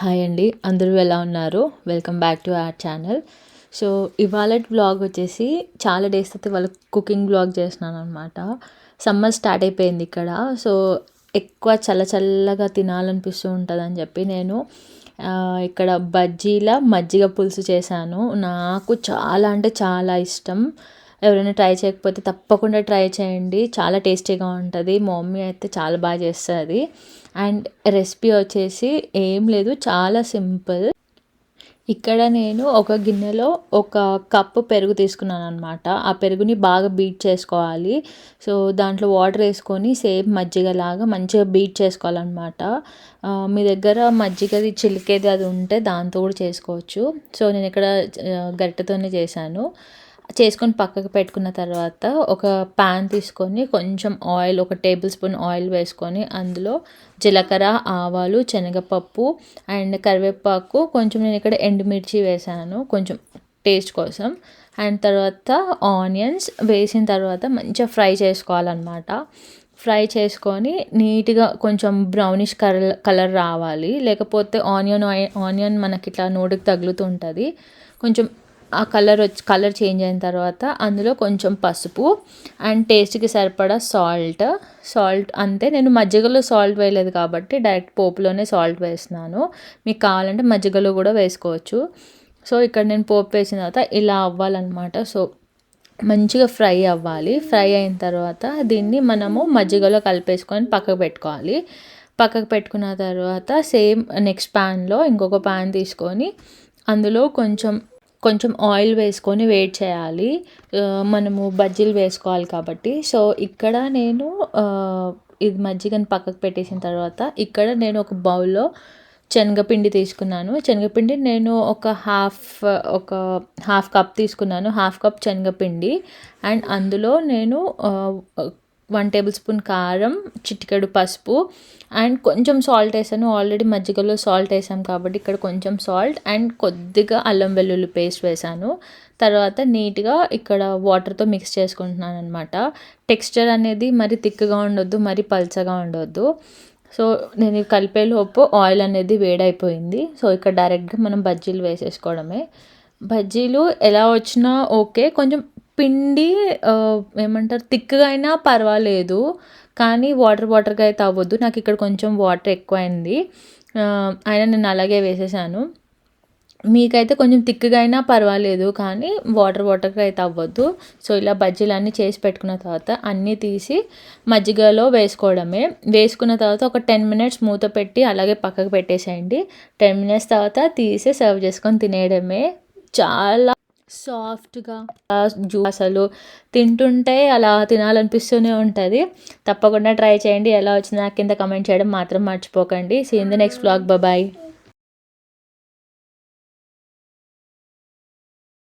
Hi అండి అందరూ ఎలా ఉన్నారు? Welcome back to our channel so ఇవాళ బ్లాగ్ వచ్చేసి చాలా డేస్ అయితే వాళ్ళ కుకింగ్ బ్లాగ్ చేస్తున్నాను అనమాట సమ్మర్ స్టార్ట్ అయిపోయింది ఇక్కడ. సో ఎక్కువ చల్ల చల్లగా తినాలనిపిస్తూ ఉంటుందని చెప్పి నేను ఇక్కడ బజ్జీల మజ్జిగ పులుసు చేశాను. నాకు చాలా అంటే చాలా ఇష్టం. ఎవరైనా ట్రై చేయకపోతే తప్పకుండా ట్రై చేయండి. చాలా టేస్టీగా ఉంటుంది. మా మమ్మీ అయితే చాలా బాగా చేస్తుంది. అండ్ రెసిపీ వచ్చేసి ఏం లేదు చాలా సింపుల్. ఇక్కడ నేను ఒక గిన్నెలో ఒక కప్పు పెరుగు తీసుకున్నాను అనమాట ఆ పెరుగుని బాగా బీట్ చేసుకోవాలి. సో దాంట్లో వాటర్ వేసుకొని సేమ్ మజ్జిగలాగా మంచిగా బీట్ చేసుకోవాలన్నమాట. మీ దగ్గర మజ్జిగది చిలికేది అది ఉంటే దాంతో కూడా చేసుకోవచ్చు. సో నేను ఇక్కడ గరిటెతోనే చేశాను. చేసుకొని పక్కకు పెట్టుకున్న తర్వాత ఒక ప్యాన్ తీసుకొని కొంచెం ఆయిల్ ఒక టేబుల్ స్పూన్ ఆయిల్ వేసుకొని అందులో జీలకర్ర ఆవాలు శనగపప్పు అండ్ కరివేపాకు. కొంచెం నేను ఇక్కడ ఎండుమిర్చి వేసాను కొంచెం టేస్ట్ కోసం. అండ్ తర్వాత ఆనియన్స్ వేసిన తర్వాత మంచిగా ఫ్రై చేసుకోవాలన్నమాట. ఫ్రై చేసుకొని నీట్గా కొంచెం బ్రౌనిష్ కలర్ కలర్ రావాలి. లేకపోతే ఆనియన్ ఆనియన్ మనకి ఇట్లా నోటికి తగులుతూ ఉంటుంది. కొంచెం ఆ కలర్ వచ్చి కలర్ చేంజ్ అయిన తర్వాత అందులో కొంచెం పసుపు అండ్ టేస్ట్కి సరిపడా సాల్ట్. సాల్ట్ అంతే. నేను మజ్జిగలో సాల్ట్ వేయలేదు కాబట్టి డైరెక్ట్ పోపులోనే సాల్ట్ వేస్తున్నాను. మీకు కావాలంటే మజ్జిగలో కూడా వేసుకోవచ్చు. సో ఇక్కడ నేను పోపు వేసిన తర్వాత ఇలా అవ్వాలన్నమాట. సో మంచిగా ఫ్రై అవ్వాలి. ఫ్రై అయిన తర్వాత దీన్ని మనము మజ్జిగలో కలిపేసుకొని పక్కకు పెట్టుకోవాలి. పక్కకు పెట్టుకున్న తర్వాత సేమ్ నెక్స్ట్ ప్యాన్లో ఇంకొక ప్యాన్ తీసుకొని అందులో కొంచెం కొంచెం ఆయిల్ వేసుకొని వేడి చేయాలి. మనము బజ్జీలు వేసుకోవాలి కాబట్టి. సో ఇక్కడ నేను ఇది మజ్జిగని పక్కకు పెట్టేసిన తర్వాత ఇక్కడ నేను ఒక బౌల్లో శనగపిండి తీసుకున్నాను. శనగపిండి నేను ఒక హాఫ్ ఒక హాఫ్ కప్ తీసుకున్నాను. హాఫ్ కప్ శనగపిండి. అండ్ అందులో నేను వన్ టేబుల్ స్పూన్ కారం చిటికెడు పసుపు అండ్ కొంచెం సాల్ట్ వేసాను. ఆల్రెడీ మజ్జిగలో సాల్ట్ వేసాం కాబట్టి ఇక్కడ కొంచెం సాల్ట్ అండ్ కొద్దిగా అల్లం వెల్లుల్లి పేస్ట్ వేసాను. తర్వాత నీట్గా ఇక్కడ వాటర్తో మిక్స్ చేసుకుంటున్నాను అనమాట టెక్స్చర్ అనేది మరి తిక్కగా ఉండొద్దు మరి పల్చగా ఉండొద్దు. సో నేను కలిపేలోపు ఆయిల్ అనేది వేడైపోయింది. సో ఇక్కడ డైరెక్ట్గా మనం బజ్జీలు వేసేసుకోవడమే. బజ్జీలు ఎలా వచ్చినా ఓకే కొంచెం పిండి ఏమంటారు థిక్గా అయినా పర్వాలేదు కానీ వాటర్ వాటర్గా అయితే అవ్వద్దు. నాకు ఇక్కడ కొంచెం వాటర్ ఎక్కువైంది. అయినా నేను అలాగే వేసేసాను. మీకైతే కొంచెం థిక్గా అయినా పర్వాలేదు కానీ వాటర్ వాటర్గా అయితే అవ్వద్దు. సో ఇలా బజ్జీలన్నీ చేసి పెట్టుకున్న తర్వాత అన్నీ తీసి మజ్జిగలో వేసుకోవడమే. వేసుకున్న తర్వాత ఒక టెన్ మినిట్స్ మూత పెట్టి అలాగే పక్కకు పెట్టేసేయండి. టెన్ మినిట్స్ తర్వాత తీసి సర్వ్ చేసుకొని తినేయడమే. చాలా సాఫ్ట్గా జ్యూస్ అసలు తింటుంటే అలా తినాలనిపిస్తూనే ఉంటుంది. తప్పకుండా ట్రై చేయండి. ఎలా వచ్చిందో కింద కమెంట్ చేయడం మాత్రం మర్చిపోకండి. See in the next blog bye